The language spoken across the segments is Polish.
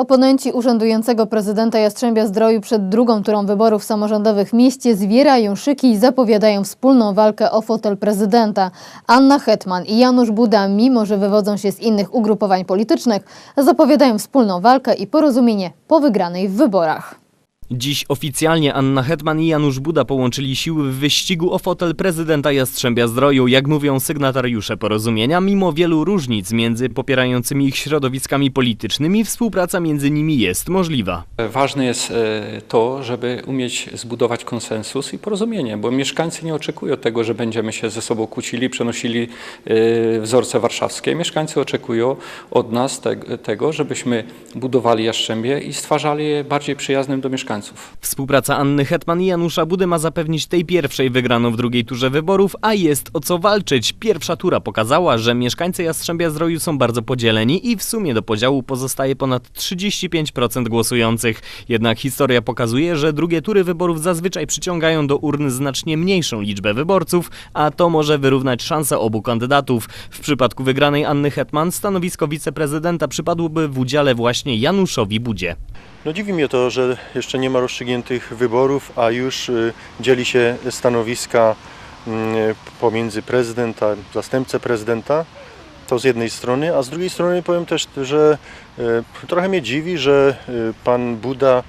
Oponenci urzędującego prezydenta Jastrzębia Zdroju przed drugą turą wyborów samorządowych w mieście zwierają szyki i zapowiadają wspólną walkę o fotel prezydenta. Anna Hetman i Janusz Buda, mimo że wywodzą się z innych ugrupowań politycznych, zapowiadają wspólną walkę i porozumienie po wygranej w wyborach. Dziś oficjalnie Anna Hetman i Janusz Buda połączyli siły w wyścigu o fotel prezydenta Jastrzębia Zdroju. Jak mówią sygnatariusze porozumienia, mimo wielu różnic między popierającymi ich środowiskami politycznymi, współpraca między nimi jest możliwa. Ważne jest e, to, żeby umieć zbudować konsensus i porozumienie, bo mieszkańcy nie oczekują tego, że będziemy się ze sobą kłócili, przenosili e, wzorce warszawskie. Mieszkańcy oczekują od nas te, tego, żebyśmy budowali Jastrzębie i stwarzali je bardziej przyjaznym do mieszkańców. Współpraca Anny Hetman i Janusza Budy ma zapewnić tej pierwszej wygraną w drugiej turze wyborów, a jest o co walczyć. Pierwsza tura pokazała, że mieszkańcy Jastrzębia Zdroju są bardzo podzieleni i w sumie do podziału pozostaje ponad 35% głosujących. Jednak historia pokazuje, że drugie tury wyborów zazwyczaj przyciągają do urn znacznie mniejszą liczbę wyborców, a to może wyrównać szanse obu kandydatów. W przypadku wygranej Anny Hetman stanowisko wiceprezydenta przypadłoby w udziale właśnie Januszowi Budzie. No dziwi mnie to, że jeszcze nie ma rozstrzygniętych wyborów, a już y, dzieli się stanowiska mm, pomiędzy prezydenta, zastępcę prezydenta. To z jednej strony, a z drugiej strony powiem też, że y, trochę mnie dziwi, że y, pan Buda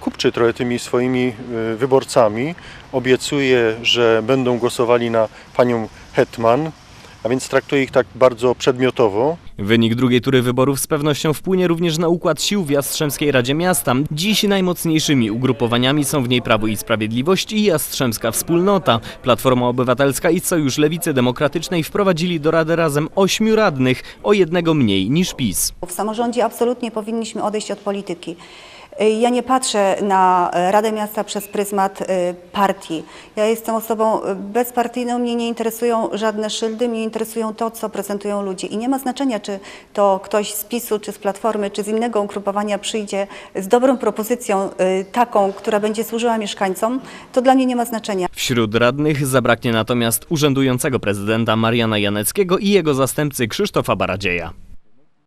kupczy trochę tymi swoimi wyborcami. Obiecuje, że będą głosowali na panią Hetman, a więc traktuje ich tak bardzo przedmiotowo. Wynik drugiej tury wyborów z pewnością wpłynie również na układ sił w Jastrzębskiej Radzie Miasta. Dziś najmocniejszymi ugrupowaniami są w niej Prawo i Sprawiedliwość i Jastrzębska Wspólnota. Platforma Obywatelska i Sojusz Lewicy Demokratycznej wprowadzili do Rady razem ośmiu radnych, o jednego mniej niż PiS. W samorządzie absolutnie powinniśmy odejść od polityki. Y, Ja nie patrzę na Radę Miasta przez pryzmat y, partii. Ja jestem osobą y, bezpartyjną, mnie nie interesują żadne szyldy, mnie interesują to, co prezentują ludzie. I nie ma znaczenia, czy to ktoś z PiSu, czy z Platformy, czy z innego ugrupowania przyjdzie z dobrą propozycją, taką, która będzie służyła mieszkańcom, to dla mnie nie ma znaczenia. Wśród radnych zabraknie natomiast urzędującego prezydenta Mariana Janeckiego i jego zastępcy Krzysztofa Baradzieja.